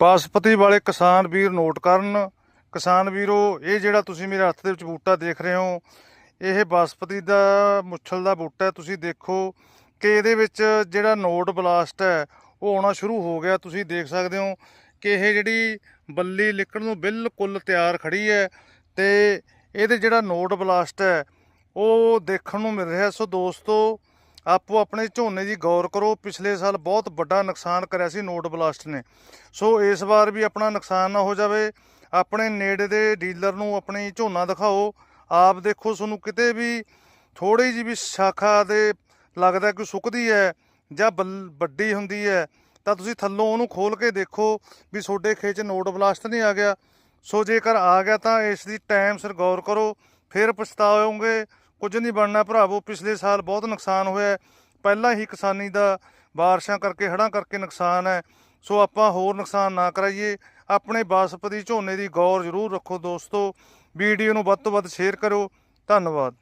ਬਾਸਪਤੀ ਵਾਲੇ ਕਿਸਾਨ ਵੀਰ ਨੋਟ ਕਰਨ। ਕਿਸਾਨ ਵੀਰੋ, ਇਹ ਜਿਹੜਾ ਤੁਸੀਂ ਮੇਰੇ ਹੱਥ ਦੇ ਵਿੱਚ ਬੂਟਾ ਦੇਖ ਰਹੇ ਹੋ, ਇਹ ਬਾਸਪਤੀ ਦਾ ਮੁੱਛਲ ਦਾ ਬੂਟਾ ਹੈ। ਤੁਸੀਂ ਦੇਖੋ ਕਿ ਇਹਦੇ ਵਿੱਚ ਜਿਹੜਾ ਨੋਟ ਬਲਾਸਟ ਹੈ, ਉਹ ਆਉਣਾ ਸ਼ੁਰੂ ਹੋ ਗਿਆ। ਤੁਸੀਂ ਦੇਖ ਸਕਦੇ ਹੋ ਕਿ ਇਹ ਜਿਹੜੀ ਬੱਲੀ ਲਿਕਣ ਨੂੰ ਬਿਲਕੁਲ ਤਿਆਰ ਖੜੀ ਹੈ ਤੇ ਇਹਦੇ ਜਿਹੜਾ ਨੋਟ ਬਲਾਸਟ ਹੈ, ਉਹ ਦੇਖਣ ਨੂੰ ਮਿਲ ਰਿਹਾ। ਸੋ ਦੋਸਤੋ ਆਪੋ ਆਪਣੇ ਝੋਨੇ ਦੀ ਗੌਰ ਕਰੋ, ਪਿਛਲੇ ਸਾਲ ਬਹੁਤ ਵੱਡਾ ਨੁਕਸਾਨ ਕਰਿਆ ਸੀ ਨੋਟ ਬਲਾਸਟ ਨੇ। ਸੋ ਇਸ ਵਾਰ ਵੀ ਆਪਣਾ ਨੁਕਸਾਨ ਨਾ ਹੋ ਜਾਵੇ, ਆਪਣੇ ਨੇੜੇ ਦੇ ਡੀਲਰ ਨੂੰ ਆਪਣੀ ਝੋਨਾ ਦਿਖਾਓ। ਆਪ ਦੇਖੋ, ਤੁਹਾਨੂੰ ਕਿਤੇ ਵੀ ਥੋੜੀ ਜਿਹੀ ਵੀ ਸ਼ਾਖਾ ਦੇ ਲੱਗਦਾ ਕਿ ਸੁੱਕਦੀ ਹੈ ਜਾਂ ਬੱਲ- ਵੱਡੀ ਹੁੰਦੀ ਹੈ, ਤਾਂ ਤੁਸੀਂ ਥੱਲੋਂ ਉਹਨੂੰ ਖੋਲ ਕੇ ਦੇਖੋ ਵੀ ਤੁਹਾਡੇ ਖੇਤ ਨੋਟ ਬਲਾਸਟ ਨਹੀਂ ਆ ਗਿਆ। ਸੋ ਜੇਕਰ ਆ ਗਿਆ ਤਾਂ ਇਸ ਦੀ ਟਾਈਮ ਸਿਰ ਗੌਰ ਕਰੋ, ਫਿਰ ਪਛਤਾਓਗੇ। ਕੁਝ ਨਹੀਂ ਬਣਨਾ ਭਰਾਵੋ, ਪਿਛਲੇ ਸਾਲ ਬਹੁਤ ਨੁਕਸਾਨ ਹੋਇਆ ਪਹਿਲਾਂ ਹੀ ਕਿਸਾਨੀ ਦਾ ਬਾਰਿਸ਼ਾਂ ਕਰਕੇ, ਹੜ੍ਹਾਂ ਕਰਕੇ ਨੁਕਸਾਨ ਹੈ। ਸੋ ਆਪਾਂ ਹੋਰ ਨੁਕਸਾਨ ਨਾ ਕਰਾਈਏ। ਆਪਣੇ ਬਾਸਪਤੀ ਝੋਨੇ ਦੀ ਗੌਰ ਜ਼ਰੂਰ ਰੱਖੋ ਦੋਸਤੋ। ਵੀਡੀਓ ਨੂੰ ਵੱਧ ਤੋਂ ਵੱਧ ਸ਼ੇਅਰ ਕਰੋ ਧੰਨਵਾਦ।